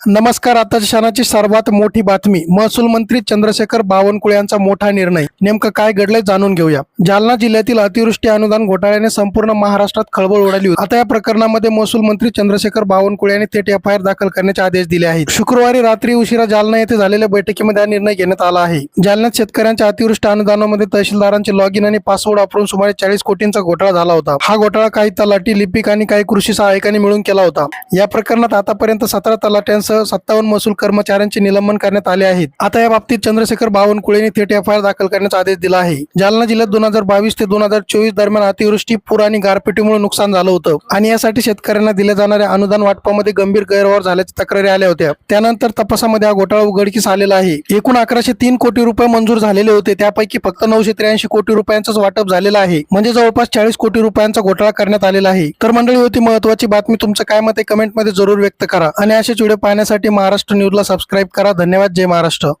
नमस्कार आताच्या क्षणाची सर्वात मोठी बातमी. महसूल मंत्री चंद्रशेखर बावनकुळे यांचा मोठा निर्णय. नेमकं काय घडलंय जाणून घेऊया. जालना जिल्ह्यातील अतिवृष्टी अनुदान घोटाळ्याने संपूर्ण महाराष्ट्रात खळबळ उडाली होती. आता या प्रकरणामध्ये महसूल मंत्री चंद्रशेखर बावनकुळे यांनी थेट एफ आय आर दाखल करण्याचे आदेश दिले आहेत. शुक्रवारी रात्री उशिरा जालना येथे झालेल्या बैठकीमध्ये हा निर्णय घेण्यात आला आहे. जालन्यात शेतकऱ्यांच्या अतिवृष्टी अनुदानामध्ये तहसीलदारांचे लॉग इन आणि पासवर्ड वापरून सुमारे चाळीस कोटींचा घोटाळा झाला होता. हा घोटाळा काही तलाठी लिपिक आणि काही कृषी सहाय्यकांनी मिळून केला होता. या प्रकरणात आतापर्यंत सतरा तलाट्यांसह सत्तावन्न महसूल कर्मचाऱ्यांचे निलंबन करण्यात आले आहेत. आता या बाबतीत चंद्रशेखर बावनकुळेने थेट एफ आय आर दाखल करण्याचा आदेश दिला आहे. जालना जिल्ह्यात दोन हजार बावीस ते दोन हजार चोवीस दरम्यान अतिवृष्टी पूर आणि गारपिटीमुळे नुकसान झालं होतं. आणि यासाठी शेतकऱ्यांना दिल्या जाणाऱ्या अनुदान वाटपामध्ये गंभीर गैरव्यवहार झाल्याच्या तक्रारी आल्या होत्या. त्यानंतर तपासामध्ये हा घोटाळा उघडकीस आलेला आहे. एकूण अकराशे तीन कोटी रुपये मंजूर झालेले होते. त्यापैकी फक्त नऊशे त्र्याऐंशी कोटी रुपयांचंच वाटप झालेलं आहे. म्हणजे जवळपास चाळीस कोटी रुपयांचा घोटाळा करण्यात आलेला आहे. तर मंडळी होती महत्वाची बातमी तुमचं काय मत आहे? कमेंटमध्ये जरूर व्यक्त करा. आणि असेच व्हिडिओ पाहण्यासाठी महाराष्ट्र न्यूजला सबस्क्राईब करा. धन्यवाद. जय महाराष्ट्र.